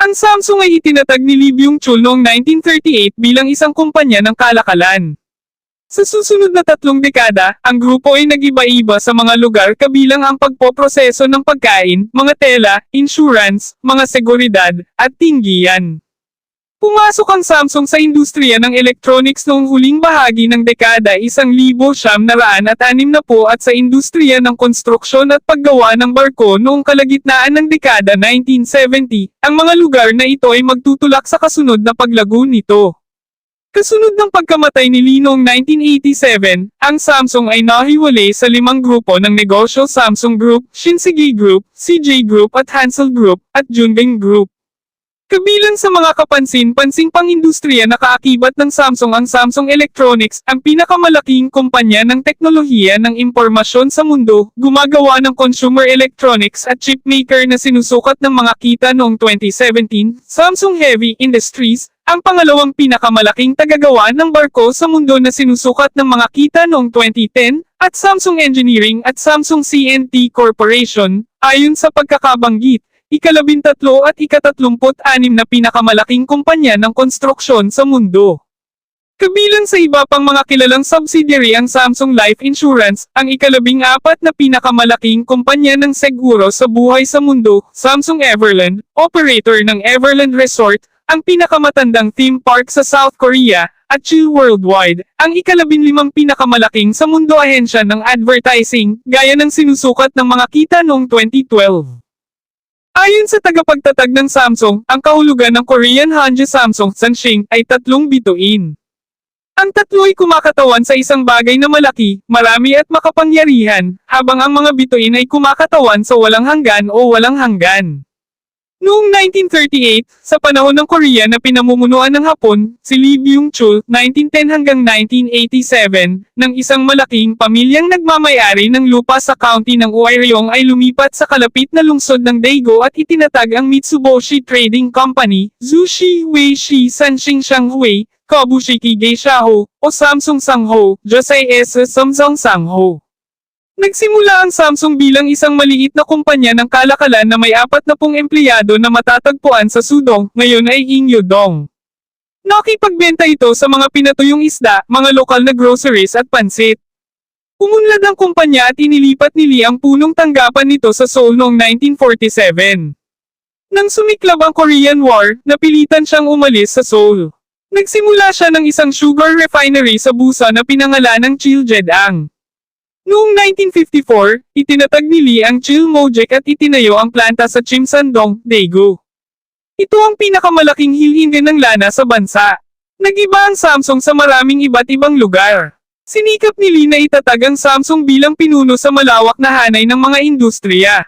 Ang Samsung ay itinatag ni Lee Byung-chul noong 1938 bilang isang kumpanya ng kalakalan. Sa susunod na tatlong dekada, ang grupo ay nag-iba-iba sa mga lugar kabilang ang pagpoproseso ng pagkain, mga tela, insurance, mga seguridad, at tinggian. Pumasok ang Samsung sa industriya ng electronics noong huling bahagi ng dekada isang libo siyam na raan at sa industriya ng konstruksyon at paggawa ng barko noong kalagitnaan ng dekada 1970. Ang mga lugar na ito ay magtutulak sa kasunod na paglago nito. Kasunod ng pagkamatay ni Lee noong 1987, ang Samsung ay nahiwalay sa limang grupo ng negosyo Samsung Group, Shinsegae Group, CJ Group at Hansel Group, at Junbeng Group. Kabilang sa mga kapansin-pansing pang-industriya na kaakibat ng Samsung ang Samsung Electronics, ang pinakamalaking kumpanya ng teknolohiya ng impormasyon sa mundo, gumagawa ng consumer electronics at chip maker na sinusukat ng mga kita noong 2017, Samsung Heavy Industries, ang pangalawang pinakamalaking tagagawa ng barko sa mundo na sinusukat ng mga kita noong 2010, at Samsung Engineering at Samsung CNT Corporation, ayon sa pagkakabanggit, ikalabintatlo at ikatatlumput-anim na pinakamalaking kumpanya ng konstruksyon sa mundo. Kabilang sa iba pang mga kilalang subsidiary ang Samsung Life Insurance, ang ikalabing apat na pinakamalaking kumpanya ng seguro sa buhay sa mundo, Samsung Everland, operator ng Everland Resort, ang pinakamatandang theme park sa South Korea, at Chill Worldwide, ang ikalabinlimang pinakamalaking sa mundo ahensya ng advertising, gaya ng sinusukat ng mga kita noong 2012. Ayon sa tagapagtatag ng Samsung, ang kahulugan ng Korean Hanja Samsung Sansing ay tatlong bituin. Ang tatlo ay kumakatawan sa isang bagay na malaki, marami at makapangyarihan, habang ang mga bituin ay kumakatawan sa walang hanggan o walang hanggan. Noong 1938, sa panahon ng Korea na pinamumunuan ng Hapon, si Lee Byung-chul, 1910 hanggang 1987, ng isang malaking pamilyang nagmamayari ng lupa sa county ng Uiryong ay lumipat sa kalapit na lungsod ng Daegu at itinatag ang Mitsubishi Trading Company, Zushi Weishi Sanxing Shanghui, Kabushiki Geishaho, o Samsung Sangho, Josei S. Samsung Sangho. Nagsimula ang Samsung bilang isang maliit na kumpanya ng kalakalan na may apat na pung empleyado na matatagpuan sa Sudong, ngayon ay Ingyodong. Nakipagbenta ito sa mga pinatuyong isda, mga lokal na groceries at pansit. Umunlad ang kumpanya at inilipat ni Lee ang punong tanggapan nito sa Seoul noong 1947. Nang sumiklab ang Korean War, napilitan siyang umalis sa Seoul. Nagsimula siya ng isang sugar refinery sa Busan na pinangalan ng Chiljedang. Noong 1954, itinatag ni Lee ang Chilmojek at itinayo ang planta sa Chimsandong, Daegu. Ito ang pinakamalaking hilinggan ng lana sa bansa. Nagiba ang Samsung sa maraming iba't ibang lugar. Sinikap ni Lee na itatag ang Samsung bilang pinuno sa malawak na hanay ng mga industriya.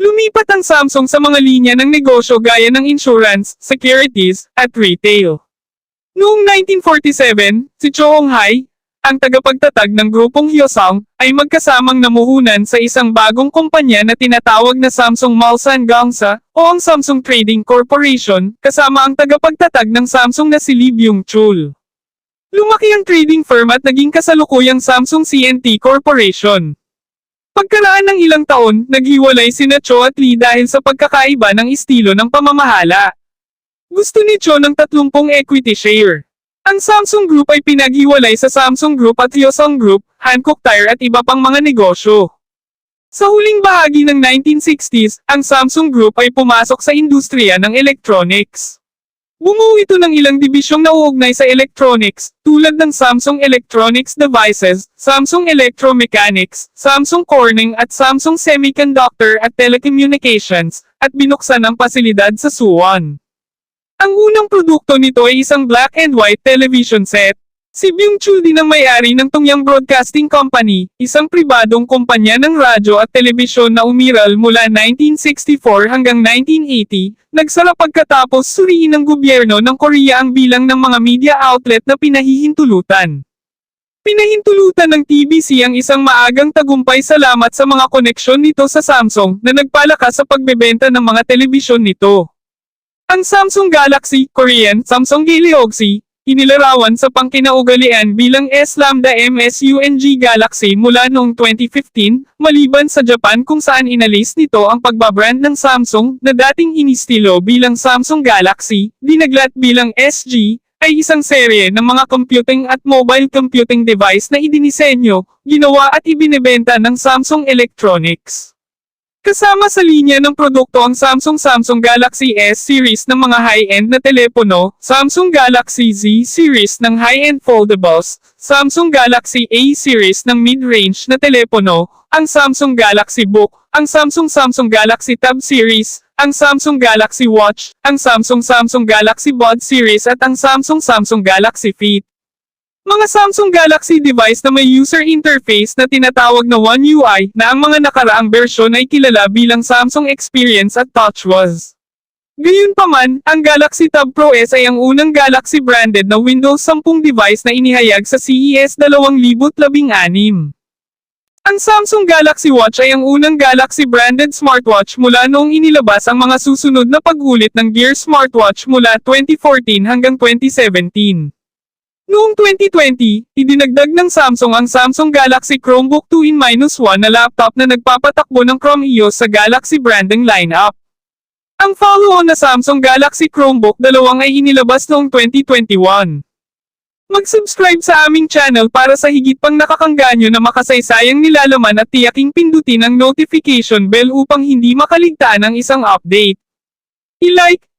Lumipat ang Samsung sa mga linya ng negosyo gaya ng insurance, securities, at retail. Noong 1947, si Cho Hong-hai, ang tagapagtatag ng grupong Hyosung, ay magkasamang namuhunan sa isang bagong kumpanya na tinatawag na Samsung Malsan Gangsa, o ang Samsung Trading Corporation, kasama ang tagapagtatag ng Samsung na si Lee Byung-chul. Lumaki ang trading firm at naging kasalukuyang Samsung CNT Corporation. Pagkaraan ng ilang taon, naghiwalay sina Cho at Lee dahil sa pagkakaiba ng estilo ng pamamahala. Gusto ni Cho ng 30 equity share. Ang Samsung Group ay pinaghiwalay sa Samsung Group at Hyosung Group, Hankook Tire at iba pang mga negosyo. Sa huling bahagi ng 1960s, ang Samsung Group ay pumasok sa industriya ng electronics. Bumuo ito ng ilang dibisyong nauugnay sa electronics, tulad ng Samsung Electronics Devices, Samsung Electromechanics, Samsung Corning at Samsung Semiconductor at Telecommunications, at binuksan ang pasilidad sa Suwon. Ang unang produkto nito ay isang black and white television set. Si Byung Chul din ang may-ari ng Tongyang Broadcasting Company, isang pribadong kumpanya ng radyo at telebisyon na umiral mula 1964 hanggang 1980, nagsara pagkatapos suriin ng gobyerno ng Korea ang bilang ng mga media outlet na pinahihintulutan. Pinahintulutan ng TBC ang isang maagang tagumpay salamat sa mga koneksyon nito sa Samsung na nagpalakas sa pagbebenta ng mga telebisyon nito. Ang Samsung Galaxy Korean Samsung Galaxy inilarawan sa pangkinaugalian bilang S-Lambda MSUNG Galaxy mula noong 2015, maliban sa Japan kung saan inalis nito ang pagbabrand ng Samsung na dating inistilo bilang Samsung Galaxy, dinaglat bilang SG, ay isang serye ng mga computing at mobile computing device na idinisenyo, ginawa at ibinebenta ng Samsung Electronics. Kasama sa linya ng produkto ang Samsung Samsung Galaxy S series ng mga high-end na telepono, Samsung Galaxy Z series ng high-end foldables, Samsung Galaxy A series ng mid-range na telepono, ang Samsung Galaxy Book, ang Samsung Samsung Galaxy Tab series, ang Samsung Galaxy Watch, ang Samsung Samsung Galaxy Bud series at ang Samsung Samsung Galaxy Fit. Mga Samsung Galaxy device na may user interface na tinatawag na One UI na ang mga nakaraang bersyon ay kilala bilang Samsung Experience at TouchWiz. Gayunpaman, ang Galaxy Tab Pro S ay ang unang Galaxy branded na Windows 10 device na inihayag sa CES 2016. Ang Samsung Galaxy Watch ay ang unang Galaxy branded smartwatch mula noong inilabas ang mga susunod na pag-ulit ng Gear smartwatch mula 2014 hanggang 2017. Noong 2020, idinagdag ng Samsung ang Samsung Galaxy Chromebook 2-in-1 na laptop na nagpapatakbo ng Chrome EOS sa Galaxy branding lineup. Ang follow-on na Samsung Galaxy Chromebook dalawang ay inilabas noong 2021. Mag-subscribe sa aming channel para sa higit pang nakakangganyo na makasaysayang nilalaman at tiyaking pindutin ang notification bell upang hindi makaligtaan ang isang update. I-like,